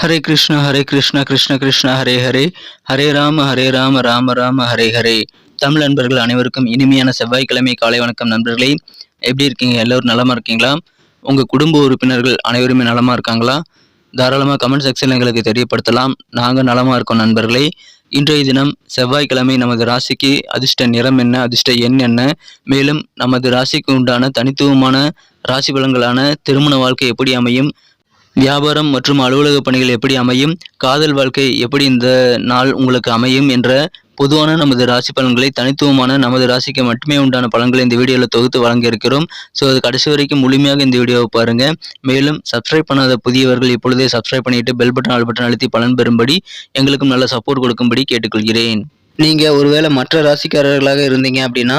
ஹரே கிருஷ்ண ஹரே கிருஷ்ண கிருஷ்ண கிருஷ்ண ஹரே ஹரே ஹரே ராம ஹரே ராம ராம ராம ஹரே ஹரே தமிழ் நண்பர்கள் அனைவருக்கும் இனிமையான செவ்வாய்க்கிழமை காலை வணக்கம் நண்பர்களே. எப்படி இருக்கீங்க? எல்லோரும் நலமா இருக்கீங்களா? உங்கள் குடும்ப உறுப்பினர்கள் அனைவருமே நலமா இருக்காங்களா? தாராளமாக கமெண்ட் செக்ஷனில் எங்களுக்கு தெரியப்படுத்தலாம். நாங்கள் நலமாக இருக்கோம் நண்பர்களே. இன்றைய தினம் செவ்வாய்க்கிழமை நமது ராசிக்கு அதிர்ஷ்ட நிறம் என்ன அதிர்ஷ்ட எண் என்ன? மேலும் நமது ராசிக்கு உண்டான தனித்துவமான ராசி பலன்களான திருமண வாழ்க்கை எப்படி அமையும்? வியாபாரம் மற்றும் அலுவலக பணிகள் எப்படி அமையும் காதல் வாழ்க்கை எப்படி இந்த நாள் உங்களுக்கு அமையும் என்ற பொதுவான நமது ராசி பலன்களை தனித்துவமான நமது ராசிக்கு மட்டுமே உண்டான பலன்களை இந்த வீடியோவில் தொகுத்து வழங்கியிருக்கிறோம். ஸோ அது கடைசி வரைக்கும் முழுமையாக இந்த வீடியோவை பாருங்கள் மேலும் சப்ஸ்கிரைப் பண்ணாத புதியவர்கள் இப்பொழுதே சப்ஸ்கிரைப் பண்ணிட்டு பெல் பட்டன் ஆல் பட்டன் அழுத்தி பலன் பெறும்படி எங்களுக்கும் நல்ல சப்போர்ட் கொடுக்கும்படி கேட்டுக்கொள்கிறேன். நீங்கள் ஒருவேளை மற்ற ராசிக்காரர்களாக இருந்தீங்க அப்படின்னா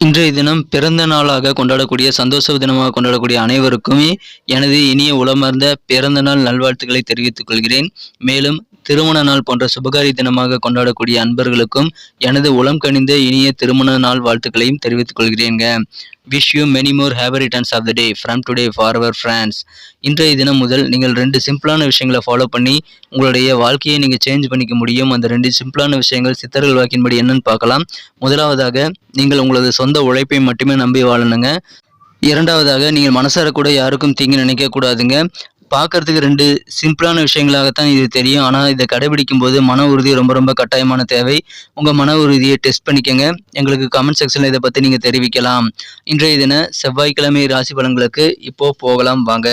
இன்றைய தினம் பிறந்த நாளாக கொண்டாடக்கூடிய சந்தோஷ தினமாக கொண்டாடக்கூடிய அனைவருக்குமே எனது இனிய உளமார்ந்த பிறந்த நாள் நல்வாழ்த்துக்களை தெரிவித்துக் கொள்கிறேன். மேலும் திருமண நாள் போன்ற சுபகாரி தினமாக கொண்டாடக்கூடிய அன்பர்களுக்கும் எனது உளம் கனிந்த இனிய திருமண நாள் வாழ்த்துக்களையும் தெரிவித்துக் கொள்கிறேங்க wish you many more happy returns of the day from today for our friends இன்றைய தினம் முதல் நீங்கள் ரெண்டு சிம்பிளான விஷயங்களை ஃபாலோ பண்ணி உங்களுடைய வாழ்க்கையை நீங்கள் சேஞ்ச் பண்ணிக்க முடியும். அந்த ரெண்டு சிம்பிளான விஷயங்கள் சித்தர்கள் வாக்கின்படி என்னன்னு பார்க்கலாம். முதலாவதாக நீங்கள் உங்களது சொந்த உழைப்பை மட்டுமே நம்பி வாழணுங்க. இரண்டாவதாக நீங்கள் மனசார கூட யாருக்கும் தீங்கு நினைக்க கூடாதுங்க. பார்க்கறதுக்கு ரெண்டு சிம்பிளான விஷயங்களாகத்தான் இது தெரியும். ஆனால் இதை கடைபிடிக்கும் போது மன உறுதி ரொம்ப ரொம்ப கட்டாயமான தேவை. உங்கள் மன உறுதியை டெஸ்ட் பண்ணிக்கங்க. எங்களுக்கு கமெண்ட் செக்ஷனில் இதை பற்றி நீங்கள் தெரிவிக்கலாம். இன்றைய தின செவ்வாய்க்கிழமை ராசி பலன்களுக்கு இப்போது போகலாம். வாங்க.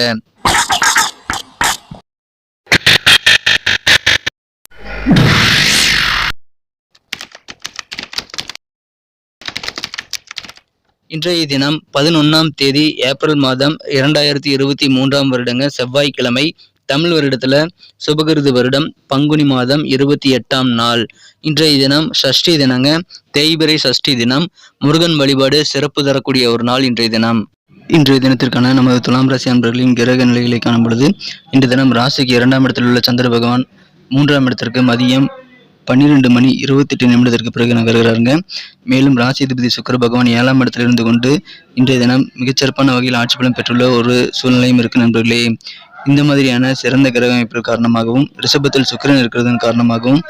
இன்றைய தினம் பதினொன்றாம் தேதி ஏப்ரல் மாதம் இரண்டாயிரத்தி இருபத்தி மூன்றாம் வருடங்க செவ்வாய்க்கிழமை தமிழ் வருடத்துல சுபகிருது வருடம் பங்குனி மாதம் இருபத்தி எட்டாம் நாள். இன்றைய தினம் சஷ்டி தினங்க தேய்பிரை சஷ்டி தினம் முருகன் வழிபாடு சிறப்பு தரக்கூடிய ஒரு நாள் இன்றைய தினம். இன்றைய தினத்திற்கான நமது துலாம் ராசி அன்பர்களின் கிரக நிலைகளை காணும் பொழுது இன்றைய தினம் ராசிக்கு இரண்டாம் இடத்தில் உள்ள சந்திர பகவான் மூன்றாம் இடத்திற்கு மதியம் பன்னிரெண்டு மணி இருபத்தெட்டு நிமிடத்திற்கு பிறகு நகர்கிறாருங்க. மேலும் ராசிதிபதி சுக்கர பகவான் ஏழாம் இடத்தில் இருந்து கொண்டு இன்றைய தினம் மிகச்சிறப்பான வகையில் ஆட்சி பலம் பெற்றுள்ள ஒரு சூழ்நிலையும் இருக்கு நண்பர்களே. இந்த மாதிரியான சிறந்த கிரக அமைப்பு காரணமாகவும் ரிஷபத்தில் சுக்கிரன் இருக்கிறதன் காரணமாகவும்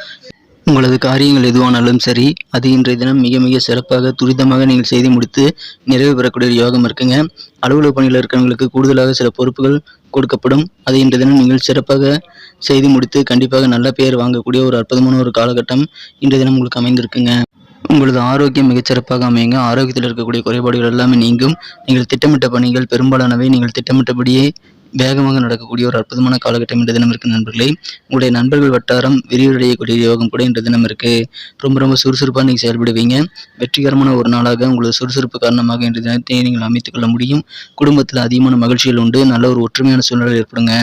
உங்களது காரியங்கள் எதுவானாலும் சரி அது இன்றைய தினம் மிக மிக சிறப்பாக துரிதமாக நீங்கள் செய்து முடித்து நிறைவு பெறக்கூடிய யோகம் இருக்குங்க. அலுவலக பணியில் இருக்கிறவங்களுக்கு கூடுதலாக சில பொறுப்புகள் கொடுக்கப்படும். அதை இன்றைய தினம் நீங்கள் சிறப்பாக செய்து முடித்து கண்டிப்பாக நல்ல பெயர் வாங்கக்கூடிய ஒரு அற்புதமான ஒரு காலகட்டம் இன்றைய தினம் உங்களுக்கு அமைந்திருக்குங்க. உங்களது ஆரோக்கியம் மிகச்சிறப்பாக அமையுங்க. ஆரோக்கியத்தில் இருக்கக்கூடிய குறைபாடுகள் எல்லாமே நீங்கும். நீங்கள் திட்டமிட்ட பணிகள் பெரும்பாலானவை. நீங்கள் திட்டமிட்டபடியே வேகமாக நடக்கக்கூடிய ஒரு அற்புதமான காலகட்டம் என்ற தினம் இருக்குது நண்பர்களே. உங்களுடைய நண்பர்கள் வட்டாரம் விரிவடையக்கூடிய யோகம் கூட என்ற தினம் இருக்குது ரொம்ப ரொம்ப சுறுசுறுப்பாக நீங்கள் செயல்படுவீங்க. வெற்றிகரமான ஒரு நாளாக உங்களது சுறுசுறுப்பு காரணமாக இன்று தினத்தை நீங்கள் அமைத்துக் கொள்ள முடியும். குடும்பத்தில் அதிகமான மகிழ்ச்சிகள் உண்டு. நல்ல ஒரு ஒற்றுமையான சூழ்நிலை ஏற்படுங்க.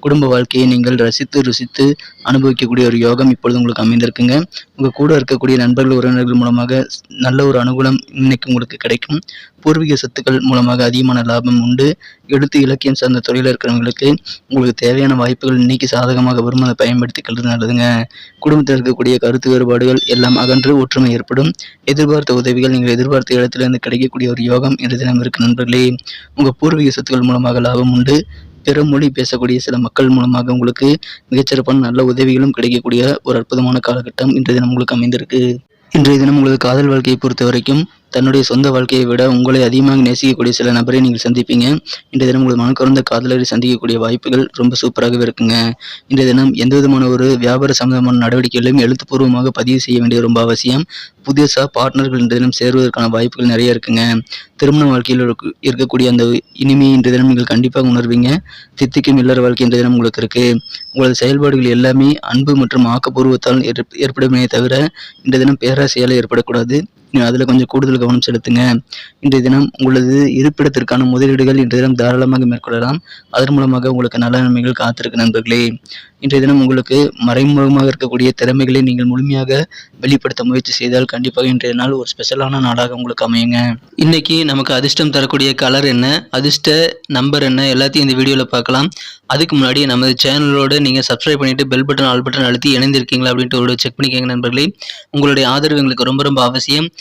குடும்ப வாழ்க்கையை நீங்கள் ரசித்து ருசித்து அனுபவிக்கக்கூடிய ஒரு யோகம் இப்பொழுது உங்களுக்கு அமைந்திருக்குங்க. உங்கள் கூட இருக்கக்கூடிய நண்பர்கள் உறவினர்கள் மூலமாக நல்ல ஒரு அனுகூலம் இன்னைக்கு உங்களுக்கு கிடைக்கும். பூர்வீக சொத்துக்கள் மூலமாக அதிகமான லாபம் உண்டு. எழுத்து இலக்கியம் சார்ந்த தொழிலில் இருக்கிறவங்களுக்கு உங்களுக்கு தேவையான வாய்ப்புகள் இன்னைக்கு சாதகமாக வரும் அதை பயன்படுத்திக்கிறது நல்லதுங்க. குடும்பத்தில் இருக்கக்கூடிய கருத்து வேறுபாடுகள் எல்லாம் அகன்று ஒற்றுமை ஏற்படும். எதிர்பார்த்த உதவிகள் நீங்கள் எதிர்பார்த்த இடத்திலிருந்து கிடைக்கக்கூடிய ஒரு யோகம் இன்று தினம் இருக்கு நண்பர்களே. உங்கள் பூர்வீக சொத்துக்கள் மூலமாக லாபம் உண்டு. பிற மொழி பேசக்கூடிய சில மக்கள் மூலமாக உங்களுக்கு மிகச்சிறப்பான நல்ல உதவிகளும் கிடைக்கக்கூடிய ஒரு அற்புதமான காலகட்டம் இன்றைய தினம் உங்களுக்கு அமைந்திருக்கு. இன்றைய தினம் உங்களுக்கு காதல் வாழ்க்கையை பொறுத்த வரைக்கும் தன்னுடைய சொந்த வாழ்க்கையை விட உங்களை அதிகமாக நேசிக்கக்கூடிய சில நபரை நீங்கள் சந்திப்பீங்க. இன்றைய தினம் உங்கள் மனக்கருந்த காதலரை சந்திக்கக்கூடிய வாய்ப்புகள் ரொம்ப சூப்பராகவே இருக்குங்க. இன்றைய தினம் எந்த விதமான ஒரு வியாபார சம்பந்தமான நடவடிக்கைகளையும் எழுத்துப்பூர்வமாக பதிவு செய்ய வேண்டிய ரொம்ப அவசியம். புதுசாக பார்ட்னர்கள் இன்றைய தினம் சேருவதற்கான வாய்ப்புகள் நிறைய இருக்குங்க. திருமண வாழ்க்கையில் இருக்கக்கூடிய அந்த இனிமையை இன்றைய தினம் நீங்கள் கண்டிப்பாக உணர்வீங்க. தித்திக்கும் இல்லற வாழ்க்கை இன்றைய தினம் உங்களுக்கு இருக்கு. உங்களது செயல்பாடுகள் எல்லாமே அன்பு மற்றும் ஆக்கப்பூர்வத்தால் ஏற்ப- ஏற்படுமே தவிர இன்றைய தினம் பேராசையால் ஏற்படக்கூடாது. அதில் கொஞ்சம் கூடுதல் கவனம் செலுத்துங்க. இன்றைய தினம் உங்களது இருப்பிடத்திற்கான முதலீடுகள் இன்றைய தினம் தாராளமாக மேற்கொள்ளலாம். அதன் மூலமாக உங்களுக்கு நல்ல நன்மைகள் காத்திருக்கு நண்பர்களே. இன்றைய தினம் உங்களுக்கு மறைமுகமாக இருக்கக்கூடிய திறமைகளை நீங்கள் முழுமையாக வெளிப்படுத்த முயற்சி செய்தால் கண்டிப்பாக இன்றைய நாள் ஒரு ஸ்பெஷலான நாளாக உங்களுக்கு அமையுங்க. இன்னைக்கு நமக்கு அதிர்ஷ்டம் தரக்கூடிய கலர் என்ன அதிர்ஷ்ட நம்பர் என்ன எல்லாத்தையும் இந்த வீடியோவில் பார்க்கலாம். அதுக்கு முன்னாடி நமது சேனலோட நீங்கள் சப்ஸ்கிரைப் பண்ணிட்டு பெல் பட்டன் ஆல் பட்டன் அழுத்தி இணைந்திருக்கீங்களா அப்படின்ட்டு ஒரு செக் பண்ணிக்கோங்க நண்பர்களே. உங்களுடைய ஆதரவு எங்களுக்கு ரொம்ப ரொம்ப அவசியம்.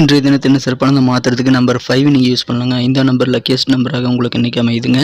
இன்றைய தினத்தை என்ன சிறப்பானதை மாற்றுறதுக்கு நம்பர் ஃபைவ் நீங்கள் யூஸ் பண்ணலாங்க. இந்த நம்பர் லக்கியஸ்ட் நம்பராக உங்களுக்கு இன்றைக்கி அமையுதுங்க.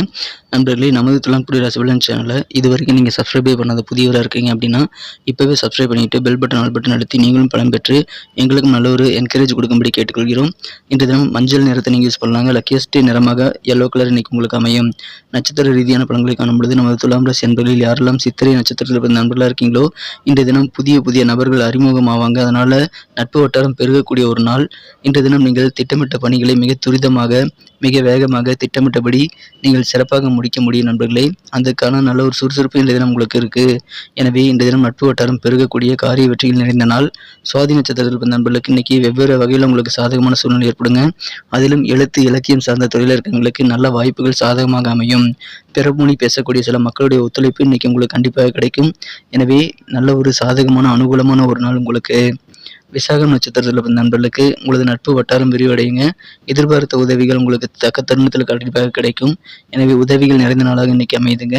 நண்பர்களே நமது துளங்குடி ரசபலன் சேனலை இது வரைக்கும் நீங்கள் சப்ஸ்கிரைபே பண்ணாத புதியவராக இருக்கீங்க அப்படின்னா இப்போவே சப்ஸ்கிரைப் பண்ணிவிட்டு பெல் பட்டன் ஆல் பட்டன் அழுத்தி நீங்களும் பலம் பெற்று எங்களுக்கும் நல்ல ஒரு என்கரேஜ் கொடுக்கும்படி கேட்டுக்கொள்கிறோம். இன்றைய தினம் மஞ்சள் நிறத்தை நீங்கள் யூஸ் பண்ணலாங்க. லக்கியஸ்ட் நிறமாக எல்லோ கலர் இன்னைக்கு உங்களுக்கு அமையும். நட்சத்திர ரீதியான பலன்களை காணும் பொழுது நமது துலாம் ராசி என்பதில் யாரெல்லாம் சித்திரை நட்சத்திரத்தில் பிறந்த நண்பர்களாக இருக்கீங்களோ இன்றைய தினம் புதிய புதிய நபர்கள் அறிமுகமாவாங்க. அதனால் நட்பு வட்டாரம் பெருகக்கூடிய ஒரு நாள். இன்றைய தினம் நீங்கள் திட்டமிட்ட பணிகளை மிக துரிதமாக மிக வேகமாக திட்டமிட்டபடி நீங்கள் சிறப்பாக முடிக்க முடியும் நண்பர்களே. அதுக்கான நல்ல ஒரு சுறுசுறுப்பு இன்றைய தினம் உங்களுக்கு இருக்குது எனவே இன்றைய தினம் நட்பு வட்டாரம் பெருகக்கூடிய காரிய வெற்றிகள் நிறைந்த நாள். சுவாதி நட்சத்திரத்தில் பிறந்த நண்பர்களுக்கு இன்றைக்கி வெவ்வேறு வகையில் உங்களுக்கு சாதகமான சூழ்நிலை ஏற்படுங்க. அதிலும் எழுத்து இலக்கியம் சார்ந்த தொழிலில் இருக்கவங்களுக்கு நல்ல வாய்ப்புகள் சாதகமாக அமையும். பிறமொழி பேசக்கூடிய சில மக்களுடைய ஒத்துழைப்பு இன்னைக்கு உங்களுக்கு கண்டிப்பாக கிடைக்கும். எனவே நல்ல ஒரு சாதகமான அனுகூலமான ஒரு நாள் உங்களுக்கு. விசாகம் நட்சத்திரத்தில் பிறந்த நண்பர்களுக்கு உங்களது நட்பு வட்டாரம் விரிவடையுங்க. எதிர்பார்த்த உதவிகள் உங்களுக்கு தக்க தருணத்தில் கண்டிப்பாக கிடைக்கும். எனவே உதவிகள் நிறைந்த நாளாக இன்னைக்கு அமையுதுங்க.